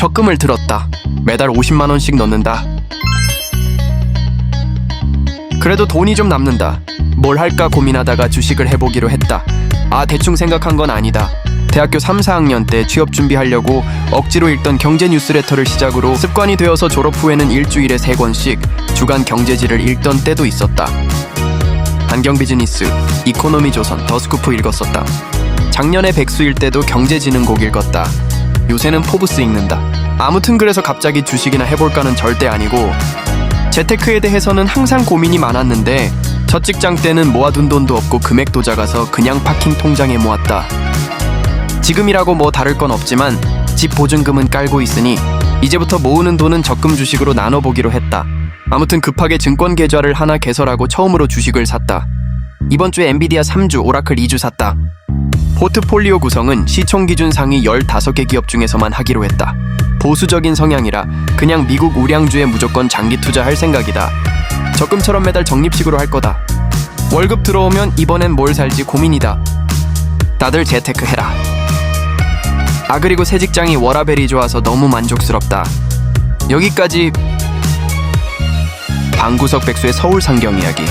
적금을 들었다. 매달 50만 원씩 넣는다. 그래도 돈이 좀 남는다. 뭘 할까 고민하다가 주식을 해보기로 했다. 아, 대충 생각한 건 아니다. 대학교 3, 4학년 때 취업 준비하려고 억지로 읽던 경제 뉴스레터를 시작으로 습관이 되어서 졸업 후에는 일주일에 3권씩 주간 경제지를 읽던 때도 있었다. 안경 비즈니스, 이코노미 조선, 더스쿠프 읽었었다. 작년에 백수일 때도 경제지능곡 읽었다. 요새는 포브스 읽는다. 아무튼 그래서 갑자기 주식이나 해볼까는 절대 아니고 재테크에 대해서는 항상 고민이 많았는데 첫 직장 때는 모아둔 돈도 없고 금액도 작아서 그냥 파킹 통장에 모았다. 지금이라고 뭐 다를 건 없지만 집 보증금은 깔고 있으니 이제부터 모으는 돈은 적금 주식으로 나눠보기로 했다. 아무튼 급하게 증권 계좌를 하나 개설하고 처음으로 주식을 샀다. 이번 주에 엔비디아 3주, 오라클 2주 샀다. 포트폴리오 구성은 시총 기준 상위 15개 기업 중에서만 하기로 했다. 보수적인 성향이라 그냥 미국 우량주에 무조건 장기 투자할 생각이다. 적금처럼 매달 적립식으로 할 거다. 월급 들어오면 이번엔 뭘 살지 고민이다. 다들 재테크 해라. 아 그리고 새 직장이 워라벨이 좋아서 너무 만족스럽다. 여기까지 방구석 백수의 서울 상경 이야기.